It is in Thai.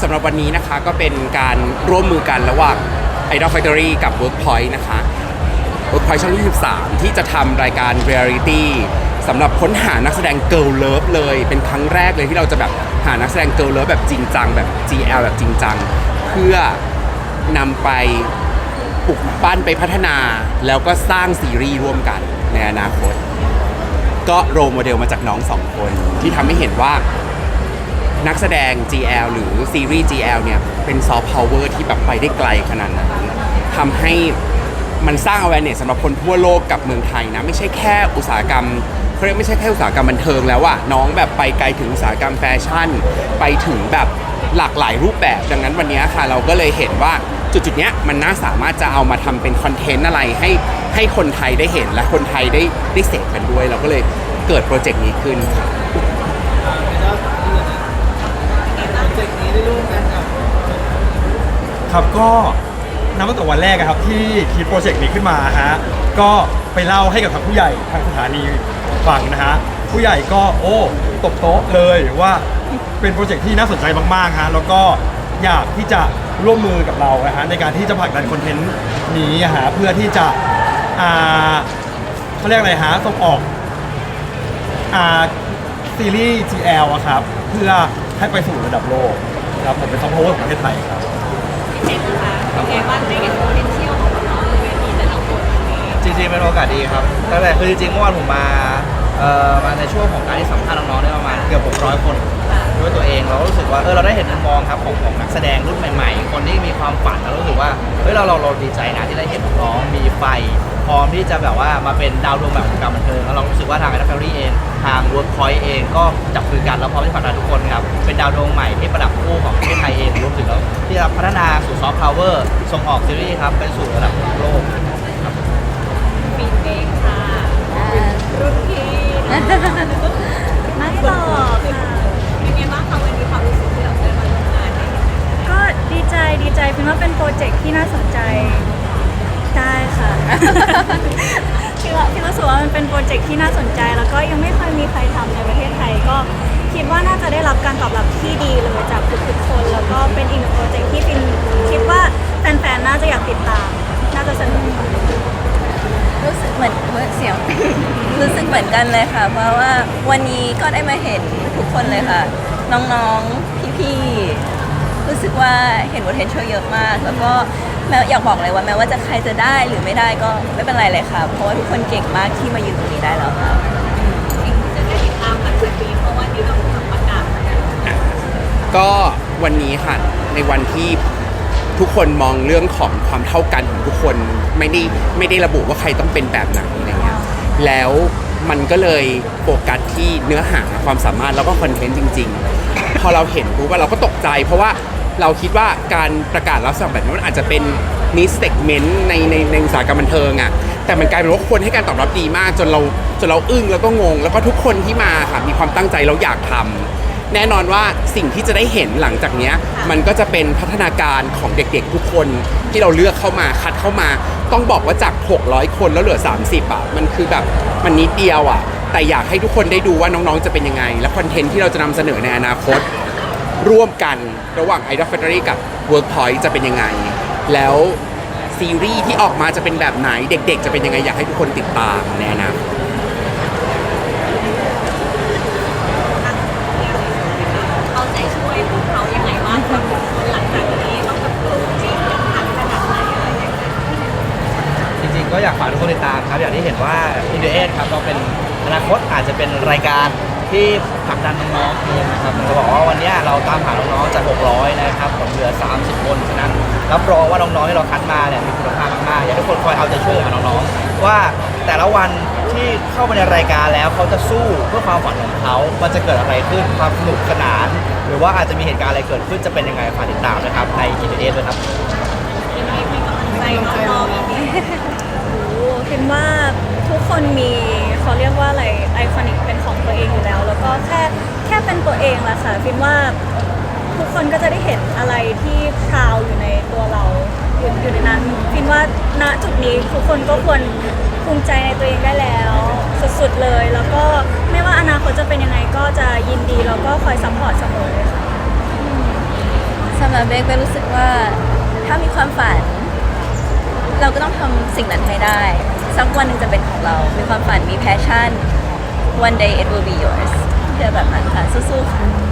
สำหรับวันนี้นะคะก็เป็นการร่วมมือกันระหว่าง Idol Factory กับ Workpoint นะคะ Workpoint ช่อง 23 ที่จะทำรายการ Reality สำหรับค้นหานักแสดง Girl Love เลย เป็นครั้งแรกเลยที่เราจะแบบหานักแสดง Girl Love แบบจริงจังแบบ GL แบบจริงจัง เพื่อนำไปปลุกปั้นไปพัฒนา แล้วก็สร้างซีรีส์ร่วมกันในอนาคต ก็โรลโมเดลมาจากน้องสองคนที่ทำให้เห็นว่า นักแสดง GL หรือซีรีส์ GL เนี่ยเป็นซอฟต์พาวเวอร์ที่แบบไปได้ไกลขนาดนั้นทำให้มันสร้าง awareness สำหรับคนทั่วโลกกับเมืองไทยนะ ไม่ใช่แค่อุตสาหกรรมเขาเรียกไม่ใช่แค่อุตสาหกรรมบันเทิงแล้วอะน้องแบบไปไกลถึงอุตสาหกรรมแฟชั่น ไปถึงแบบหลากหลายรูปแบบ ดังนั้นวันนี้ค่ะเราก็เลยเห็นว่าจุดจุดๆเนี้ยมันน่าสามารถจะเอามาทำเป็นคอนเทนต์อะไรให้ให้คนไทยได้เห็นและคนไทยได้ได้เสพกันด้วย เราก็เลยเกิดโปรเจกต์นี้ขึ้นค่ะ ครับก็นับตั้งแต่วันแรกอะครับที่คิดโปรเจกต์นี้ขึ้นมาฮะก็ไปเล่าให้กับทางผู้ใหญ่ทางสถานีฟังนะฮะผู้ใหญ่ก็โอ้ตบโต๊ะเลยว่าเป็นโปรเจกต์ที่น่าสนใจมากๆฮะแล้วก็อยากที่จะร่วมมือกับเรานะฮะในการที่จะผลักดันคอนเทนต์นี้ฮะเพื่อที่จะอ่าเขาเรียกอะไรฮะส่งออกอ่าซีรีส์ GL อะครับเพื่อให้ไปสู่ระดับโลกครับผมเป็นซอฟต์พาวเวอร์ของประเทศไทยครับ เห็นค่ะเป็นไงบ้างได้เห็น potential ของน้องๆบนเวทีแต่ละคนวันนี้จริงๆเป็นโอกาสดีครับตั้งแต่คือจริงๆเมื่อวานผมมาเอ่อมาในช่วงของการที่สัมภาษณ์น้องๆได้ประมาณเกือบ600 คนด้วยตัวเองเรารู้สึกว่าเออเราได้เห็นมุมมองครับของของนักแสดงรุ่นใหม่ ๆ คนที่มีความฝันเรารู้สึกว่าเฮ้ยเราเราเราดีใจนะที่ได้เห็นน้องมีไฟ ร้อมที่จะแบบว่ามาเป็นดาวดวงแบบวงการบันเทิงแล้วเรารู้สึกว่าทางไอ f อรี่เอง ทาง Workpoint เองก็จับมือกันแล้วพร้อมที่จะผลักดันทุกคนครับเป็นดาวดวงใหม่ที่ประดับคู่ของประเทศไทยเองรวมถึงแล้วที่จะพัฒนาสู่ซอฟต์พาวเวอร์ส่งออกซีรีส์ครับไปสู่ระดับโลกฟินเองค่ะรุ่นพี่นะมาต่อค่ะเป็นไงบ้างคะวันนี้ความรู้สึกที่เราได้มาร่วมงานเนี่ยก็ดีใจดีใจพิมว่าเป็นโปรเจกต์ที่น่าสนใจ ได้ค่ะพิมว่าพิมรู้สึกว่ามันเป็นโปรเจกต์ที่น่าสนใจ แล้วก็ยังไม่เคยมีใครทำในประเทศไทย ก็คิดว่าน่าจะได้รับการตอบรับที่ดีเลยจากทุกๆคน แล้วก็เป็นอีกหนึ่งโปรเจกต์ที่พิมคิดว่าแฟนๆ น่าจะอยากติดตาม น่าจะสนุกรู้สึกเหมือนเฮ้ยเสียงรู้สึกเหมือนกันเลยค่ะ เพราะว่าวันนี้ก็ได้มาเห็นทุกคนเลยค่ะ น้องๆ พี่ๆ รู้สึกว่าเห็น potential เยอะมาก แล้วก็แม้อยากบอกเลยว่าแม้ว่าจะใครจะได้หรือไม่ได้ก็ไม่เป็นไรเลยค่ะ เพราะว่าทุกคนเก่งมากที่มายืนตรงนี้ได้แล้วค่ะ จะได้ติดตามหลังจากนี้เพราะว่านี่เราทำประกาศก็วันนี้ค่ะในวันที่ทุกคนมองเรื่องของความเท่ากันของทุกคนไม่ได้ไม่ได้ระบุว่าใครต้องเป็นแบบไหนอะไรเงี้ยแล้วมันก็เลยโฟกัสที่เนื้อหาความสามารถแล้วก็คอนเทนต์จริง ๆ พอเราเห็นปุ๊บว่าเราก็ตกใจ เพราะว่า เราคิดว่าการประกาศรับสมัครแบบนี้มันอาจจะเป็นนิสเซกเมนต์ในในในอุตสาหกรรมบันเทิงอะแต่มันกลายเป็นว่าคนให้การตอบรับดีมาก จนเราจนเราอึ้งแล้วก็งง แล้วก็ทุกคนที่มาค่ะมีความตั้งใจแล้วอยากทำแน่นอนว่าสิ่งที่จะได้เห็นหลังจากนี้มันก็จะเป็นพัฒนาการของเด็กๆทุกคนที่เราเลือกเข้ามาคัดเข้ามา ต้องบอกว่าจาก 600 คนแล้วเหลือ 30อะมันคือแบบมันนิดเดียวอะแต่อยากให้ทุกคนได้ดูว่าน้องๆจะเป็นยังไง และคอนเทนต์ที่เราจะนำเสนอในอนาคต ร่วมกันระหว่าง Idol Factory กับ Workpoint จะเป็นยังไง แล้วซีรีส์ที่ออกมาจะเป็นแบบไหนเด็กๆ จะเป็นยังไง อยากให้ทุกคนติดตามในอนาคตเอาใจช่วยพวกเขายังไงบ้างกับหลังจากนี้ต้องแบบปลูกจริงอย่หนักขนาดไหนอะไรอย่างเงี้ยจริงๆก็อยากฝากทุกคนติดตามครับ อย่างที่เห็นว่า i n d e เครับก็เป็นอนาคตอาจจะเป็นรายการ ที่ผลักดันน้องๆเองนะครับจะบอกว่าวันเนี้ยเราตามหาน้องๆจาก 600 นะครับผมเหลือ 30 คนฉะนั้น รับรองว่าน้องๆที่เราคัดมาเนี่ยมีคุณภาพมากๆอยากให้ทุกคนคอยเอาใจช่วยกับน้องๆว่าแต่ละวันที่เข้ามาในรายการแล้วเขาจะสู้เพื่อความฝันของเขามันจะเกิดอะไรขึ้นความสนุกสนาน หรือว่าอาจจะมีเหตุการณ์อะไรเกิดขึ้นจะเป็นยังไงฝากติดตามนะครับใน i n d e ด้วยครับยังไงให้กำลังใจน้องๆอย่างนี้โอ้คิดว่าทุกคนมี เรียกว่าอะไรไอคอนิกเป็นของตัวเองอยู่แล้ว แล้วก็แค่แค่เป็นตัวเองแหละค่ะคิดว่าทุกคนก็จะได้เห็นอะไรที่พราวอยู่ในตัวเราอยู่อยู่ในนั้นคิดว่าณจุดนี้ทุกคนก็ควรภูมิใจในตัวเองได้แล้ว สุดๆเลย แล้วก็ไม่ว่าอนาคตจะเป็นยังไงก็จะยินดีแล้วก็คอยซัพพอร์ตเสมอเลยค่ะสำหรับเบคเบครู้สึกว่าถ้ามีความฝัน เราก็ต้องทำสิ่งนั้นให้ได้ สักวันหนึ่งจะเป็นของเรา มีความฝัน มีแพชชั่น one day it will be yours เพื่อแบบนั้นค่ะสู้ๆค่ะ